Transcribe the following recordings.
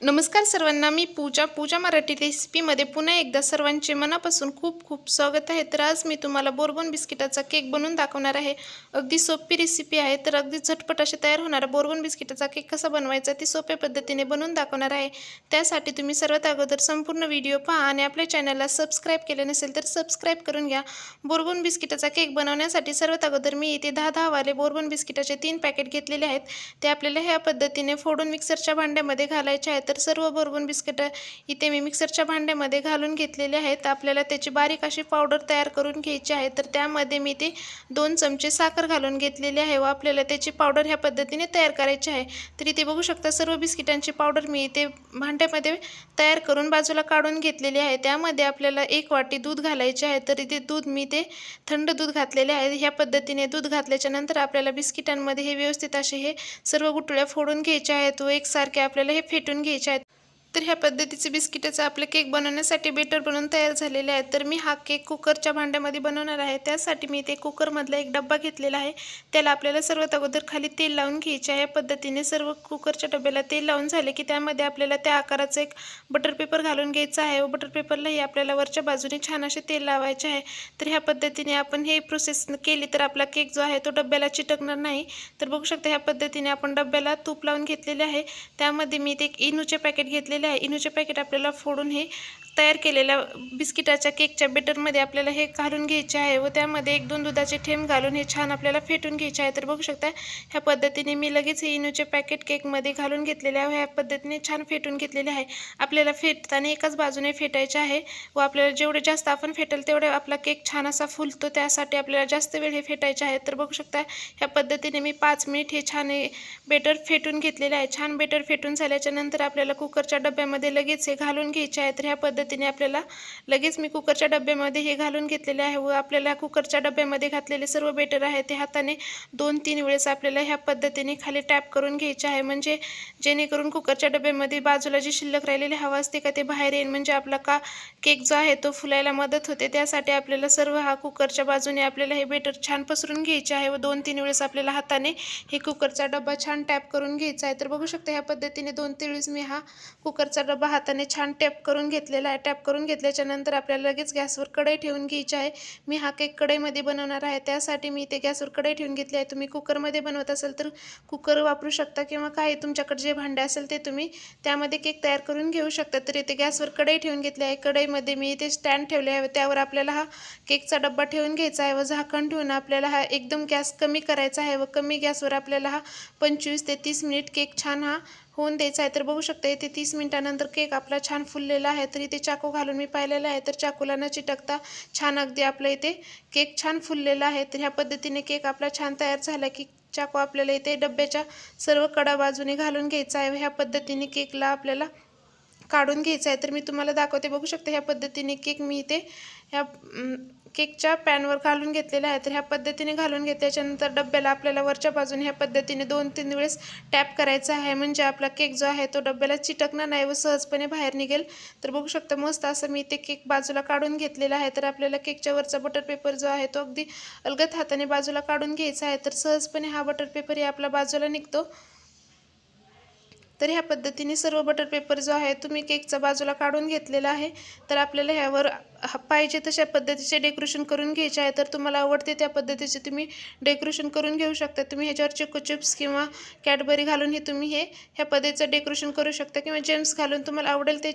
नमस्कार सर्वांना मी पूजा पूजा मराठी रेसिपीमध्ये पुन्हा एकदा सर्वांचे मनापासून खूप खूप स्वागत आहे. तर आज मी तुम्हाला बोरबोन बिस्किटाचा केक बनवून दाखवणार आहे. अगदी सोपी रेसिपी आहे तर अगदी झटपट असे तयार होणारा बोरबोन बिस्किटाचा केक कसा बनवायचा ती सोप्या पद्धतीने बनवून दाखवणार आहे. त्यासाठी तुम्ही सर्वात अगोदर संपूर्ण व्हिडिओ पहा आणि आपल्या चॅनलला सबस्क्राईब केले नसेल तर सबस्क्राईब करून घ्या. बोरबोन बिस्किटाचा केक बनवण्यासाठी सर्वात अगोदर मी इथे दहा दहावाले बोरबोन बिस्किटाचे तीन पॅकेट घेतलेले आहेत. ते आपल्याला ह्या पद्धतीने फोडून मिक्सरच्या भांड्यामध्ये घालायचे आहेत. तर सर्व बोरबॉन बिस्किटं इथे मी मिक्सरच्या भांड्यामध्ये घालून घेतलेले आहेत. आपल्याला त्याची बारीक अशी पावडर तयार करून घ्यायची आहे. तर त्यामध्ये मी ते दोन चमचे साखर घालून घेतलेली आहे व आपल्याला त्याची पावडर ह्या पद्धतीने तयार करायची आहे. तर इथे बघू शकता सर्व बिस्किटांची पावडर मी इथे भांड्यामध्ये तयार करून बाजूला काढून घेतलेली आहे. त्यामध्ये आपल्याला एक वाटी दूध घालायचे आहे. तर इथे दूध मी ते थंड दूध घातलेले आहे. ह्या पद्धतीने दूध घातल्याच्या नंतर आपल्याला बिस्किटांमध्ये हे व्यवस्थित असे हे सर्व गुटळ्या फोडून घ्यायच्या आहेत व एकसारखे आपल्याला हे फेटून घ्यायचे आहेत तर ह्या पद्धतीचे बिस्किटाचा आपले केक बनवण्यासाठी बेटर बनवून तयार झालेले आहे तर मी हा केक कुकरच्या भांड्यामध्ये बनवणार आहे. त्यासाठी मी ते कुकरमधला एक डब्बा घेतलेला आहे. त्याला आपल्याला सर्वात अगोदर खाली तेल लावून घ्यायचे आहे. या पद्धतीने सर्व कुकरच्या डब्याला तेल लावून झाले की त्यामध्ये आपल्याला त्या आकाराचं एक बटर पेपर घालून घ्यायचं आहे. व बटर पेपरलाही आपल्याला वरच्या बाजूने छान असे तेल लावायचे आहे. तर ह्या पद्धतीने आपण हे प्रोसेस केली तर आपला केक जो आहे तो डब्याला चिटकणार नाही. तर बघू शकता ह्या पद्धतीने आपण डब्याला तूप लावून घेतलेले आहे. त्यामध्ये मी ते इनूचे पॅकेट घेतलेले आहे इनोचे पॅकेट आपल्याला फोडून हे तयार केलेल्या बिस्किटाच्या केकच्या बेटरमध्ये आपल्याला हे घालून घ्यायचे आहे व त्यामध्ये एक दोन दुधाचे थेंब घालून हे छान आपल्याला फेटून घ्यायचे आहे. तर बघू शकता ह्या पद्धतीने मी लगेच हे इनोचे पॅकेट केकमध्ये घालून घेतलेले आहे ह्या पद्धतीने छान फेटून घेतलेले आहे. आपल्याला फेटताना एकाच बाजूने फेटायचे आहे व आपल्याला जेवढे जास्त आपण फेटेल तेवढे आपला केक छान असा फुलतो त्यासाठी आपल्याला जास्त वेळ हे फेटायचे आहे. तर बघू शकता ह्या पद्धतीने मी पाच मिनिट हे छान बेटर फेटून घेतलेले आहे. छान बेटर फेटून झाल्याच्यानंतर आपल्याला कुकरच्या डब्यामध्ये लगेच हे घालून घ्यायचे आहे. तर ह्या पद्धतीने आपल्याला लगेच मी कुकरच्या डब्यामध्ये हे घालून घेतलेले आहे व आपल्याला कुकरच्या डब्यामध्ये घातलेले सर्व बेटर आहे ते हाताने दोन तीन वेळेस आपल्याला ह्या पद्धतीने खाली टॅप करून घ्यायचे आहे. म्हणजे जेणेकरून कुकरच्या डब्यामध्ये बाजूला जी शिल्लक राहिलेली हवा असते का ते बाहेर येईल म्हणजे आपला का केक जो आहे तो फुलायला मदत होते. त्यासाठी आपल्याला सर्व हा कुकरच्या बाजूने आपल्याला हे बेटर छान पसरून घ्यायचे आहे व दोन तीन वेळेस आपल्याला हाताने हे कुकरचा डब्बा छान टॅप करून घ्यायचा आहे. तर बघू शकता ह्या पद्धतीने दोन तीन वेळेस मी हा कुकरचा डब्बा हाताने छान टॅप करून घेतलेला आहे. टॅप करून घेतल्याच्या नंतर आपल्याला लगेच गॅसवर कढई ठेवून घ्यायची आहे. मी हा केक कढईमध्ये बनवणार आहे. त्यासाठी मी ते गॅसवर कढई ठेवून घेतली आहे. तुम्ही कुकरमध्ये बनवत असाल तर कुकर वापरू शकता किंवा काही तुमच्याकडे जे भांडे असेल ते तुम्ही त्यामध्ये केक तयार करून घेऊ शकता. तर इथे गॅसवर कढई ठेवून घेतली आहे. कढईमध्ये मी इथे स्टँड ठेवले आहे. त्यावर आपल्याला हा केकचा डब्बा ठेवून घ्यायचा आहे व झाकण ठेवून आपल्याला हा एकदम गॅस कमी करायचा आहे व कमी गॅसवर आपल्याला हा पंचवीस ते तीस मिनिट केक छान हा होऊन द्यायचा आहे. तर बघू शकता इथे तीस मिनिटानंतर केक आपला छान फुललेला आहे. तर इथे चाकू घालून मी पाहिलेला आहे. तर चाकूला न चिटकता छान अगदी आपल्या इथे केक छान फुललेला आहे. तर ह्या पद्धतीने केक आपला छान तयार झाला की चाकू आपल्याला इथे डब्याच्या सर्व कडा बाजूने घालून घ्यायचा आहे. ह्या पद्धतीने केकला आपल्याला काढून घ्यायचा आहे. तर मी तुम्हाला दाखवते. बघू शकते ह्या पद्धतीने केक मी इथे ह्या केकच्या पॅनवर घालून घेतलेला आहे तर ह्या पद्धतीने घालून घेतल्याच्यानंतर डब्याला आपल्याला वरच्या बाजूने ह्या पद्धतीने दोन तीन वेळेस टॅप करायचा आहे. म्हणजे आपला केक जो आहे तो डब्याला चिटकणार नाही व सहजपणे बाहेर निघेल. तर बघू शकता मस्त असं मी ते केक बाजूला काढून घेतलेला आहे. तर आपल्याला केकच्या वरचा बटर पेपर जो आहे तो अगदी अलगत हाताने बाजूला काढून घ्यायचा आहे. तर सहजपणे हा बटर पेपर या आपला बाजूला निघतो. तर ह्या पद्धतीने सर्व बटर पेपर जो आहे तुम्ही केकचा बाजूला काढून घेतलेला आहे. तर आपल्याला ह्यावर पाहिजे तशा पद्धतीचे डेकोरेशन करून घ्यायचे आहे तर तुम्हाला आवडते त्या पद्धतीचे तुम्ही डेकोरेशन करून घेऊ शकता. तुम्ही ह्याच्यावर चिको चिप्स किंवा कॅडबरी घालून हे तुम्ही हे ह्या पद्धतीचं डेकोरेशन करू शकता. किंवा जेम्स घालून तुम्हाला आवडेल ते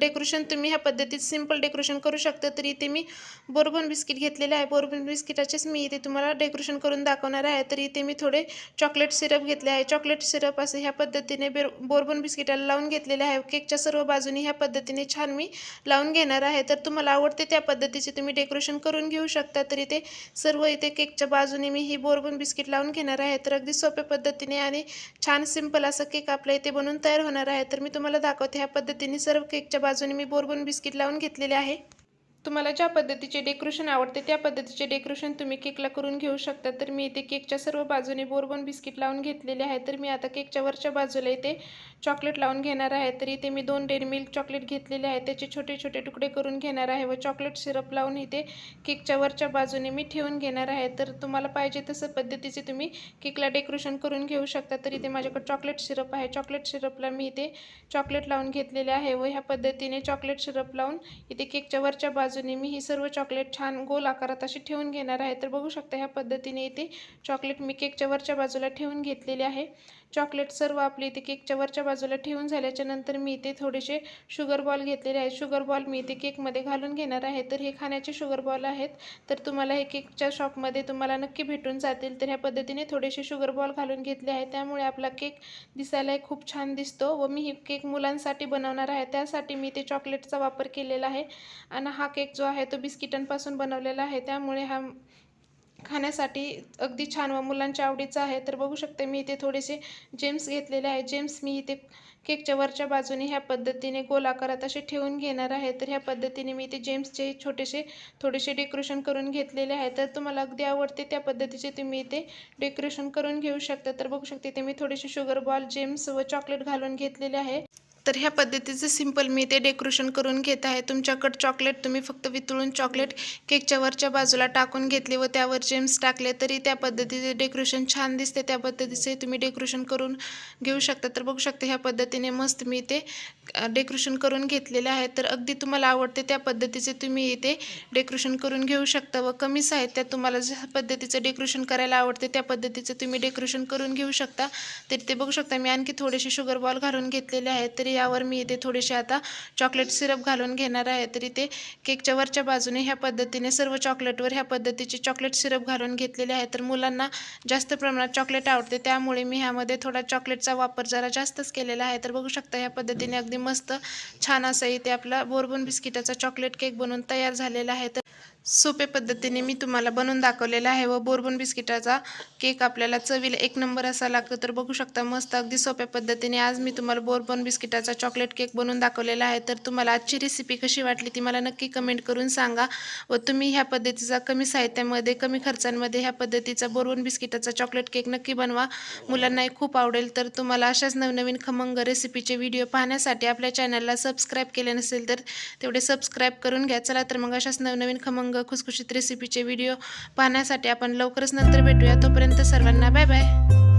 डेकोरेशन तुम्ही ह्या पद्धतीत सिंपल डेकोरेशन करू शकता. तर इथे मी बोरबन बिस्किट घेतलेले आहे. बोरबन बिस्किटाचेच मी इथे तुम्हाला डेकोरेशन करून दाखवणार आहे. तर इथे मी थोडे चॉकलेट सिरप घेतले आहे. चॉकलेट सिरप असे ह्या पद्धतीने बेर बोरबन बिस्किटाला लावून घेतलेले आहे. केकच्या सर्व बाजूनी ह्या पद्धतीने छान मी लावून घेणार आहे. तर तुम्हाला आवडते त्या पद्धतीचे तुम्ही डेकोरेशन करून घेऊ शकता. तर इथे सर्व इथे केकच्या बाजूने मी ही बोरबन बिस्किट लावून घेणार आहे. तर अगदी सोप्या पद्धतीने आणि छान सिंपल असं केक आपल्या इथे बनवून तयार होणार आहे. तर मी तुम्हाला दाखवते ह्या पद्धतीने सर्व केकच्या बाजूने मी बोरबन बिस्किट लावून घेतलेले आहे. तुम्हाला ज्या पद्धतीचे डेकोरेशन आवडते त्या पद्धतीचे डेकोरेशन तुम्ही केकला करून घेऊ शकता. तर मी इथे केकच्या सर्व बाजूने बोरबन बिस्किट लावून घेतलेले आहे. तर मी आता केकच्या वरच्या बाजूला इथे चॉकलेट लावून घेणार आहे. तर इथे मी दोन डेअरी मिल्क चॉकलेट घेतलेले आहे. त्याचे छोटे छोटे तुकडे करून घेणार आहे व चॉकलेट सिरप लावून इथे केकच्या वरच्या बाजूने मी ठेवून घेणार आहे. तर तुम्हाला पाहिजे तसं पद्धतीचे तुम्ही केकला डेकोरेशन करून घेऊ शकता. तर इथे माझ्याकडे चॉकलेट सिरप आहे. चॉकलेट सिरपला मी इथे चॉकलेट लावून घेतलेले आहे व ह्या पद्धतीने चॉकलेट सिरप लावून इथे केकच्या वरच्या बाजूने मी ही सर्व चॉकलेट छान गोल आकारात अशी ठेवून घेणार आहे. तर बघू शकता ह्या पद्धतीने इथे चॉकलेट मी केकच्या वरच्या बाजूला ठेवून घेतलेली आहे. चॉकलेट सर्व आपले इथे केकच्या वरच्या बाजूला ठेवून झाल्याच्यानंतर मी इथे थोडेसे शुगर बॉल घेतलेले आहेत. शुगर बॉल मी इथे केकमध्ये घालून घेणार आहे. तर हे खाण्याचे शुगर बॉल आहेत. तर तुम्हाला हे केकच्या शॉपमध्ये तुम्हाला नक्की भेटून जातील. तर ह्या पद्धतीने थोडेसे शुगर बॉल घालून घेतले आहे. त्यामुळे आपला केक दिसायला खूप छान दिसतो व मी ही केक मुलांसाठी बनवणार आहे. त्यासाठी मी ते चॉकलेटचा वापर केलेला आहे. आणि हा केक जो आहे तो बिस्किटांपासून बनवलेला आहे. त्यामुळे हा खाण्यासाठी अगदी छान व मुलांच्या आवडीचा आहे. तर बघू शकते मी इथे थोडेसे जेम्स घेतलेले आहे. जेम्स मी इथे केकच्या वरच्या बाजूने ह्या पद्धतीने गोल आकारात असे ठेवून घेणार आहे. तर ह्या पद्धतीने मी इथे जेम्सचे छोटेसे थोडेसे डेकोरेशन करून घेतलेले आहे. तर तुम्हाला अगदी आवडते त्या पद्धतीचे तुम्ही इथे डेकोरेशन करून घेऊ शकता. तर बघू शकते इथे मी थोडेसे शुगर बॉल जेम्स व चॉकलेट घालून घेतलेले आहे. तर ह्या पद्धतीचं सिंपल मी ते डेकोरेशन करून घेत आहे. तुमच्याकडं चॉकलेट तुम्ही फक्त वितळून चॉकलेट केकच्या वरच्या बाजूला टाकून घेतले व त्यावर जेम्स टाकले तरी त्या पद्धतीचे डेकोरेशन छान दिसते. त्या पद्धतीचे तुम्ही डेकोरेशन करून घेऊ शकता. तर बघू शकता ह्या पद्धतीने मस्त मी ते डेकोरेशन करून घेतलेले आहे. तर अगदी तुम्हाला आवडते त्या पद्धतीचे तुम्ही इथे डेकोरेशन करून घेऊ शकता व कमी साहित्यात तुम्हाला ज्या पद्धतीचं डेकोरेशन करायला आवडते त्या पद्धतीचं तुम्ही डेकोरेशन करून घेऊ शकता. तर ते बघू शकता मी आणखी थोडेसे शुगर बॉल घालून घेतलेले आहेत. तरी यावर मी इथे थोडेसे आता चॉकलेट सिरप घालून घेणार आहे. तर इथे केकच्या वरच्या बाजूने ह्या पद्धतीने सर्व चॉकलेटवर ह्या पद्धतीचे चॉकलेट सिरप घालून घेतलेले आहे तर मुलांना जास्त प्रमाणात चॉकलेट आवडते. त्यामुळे मी ह्यामध्ये थोडा चॉकलेटचा वापर जरा जास्तच केलेला आहे. तर बघू शकता ह्या पद्धतीने अगदी मस्त छान असं इथे आपला बोरबोन बिस्किटाचा चॉकलेट केक बनवून तयार झालेला आहे. तर सोपे पद्धतीने मी तुम्हाला बनवून दाखवलेला आहे व बोरबन बिस्किटाचा केक आपल्याला चवीला एक नंबर असा लागतो. तर बघू शकता मस्त अगदी सोप्या पद्धतीने आज मी तुम्हाला बोरबन बिस्किटाचा चॉकलेट केक बनवून दाखवलेला आहे. तर तुम्हाला आजची रेसिपी कशी वाटली ती मला नक्की कमेंट करून सांगा व तुम्ही ह्या पद्धतीचा कमी साहित्यामध्ये कमी खर्चांमध्ये ह्या पद्धतीचा बोरबन बिस्किटाचा चॉकलेट केक नक्की बनवा. मुलांनाही खूप आवडेल. तर तुम्हाला अशाच नवनवीन खमंग रेसिपीचे व्हिडिओ पाहण्यासाठी आपल्या चॅनलला सबस्क्राईब केले नसेल तर तेवढे सबस्क्राईब करून घ्या. चला तर मग अशाच नवनवीन खमंग खमंग खुसखुशीत रेसिपीचे व्हिडिओ पाहण्यासाठी आपण लवकरच नंतर भेटूया. तोपर्यंत सर्वांना बाय बाय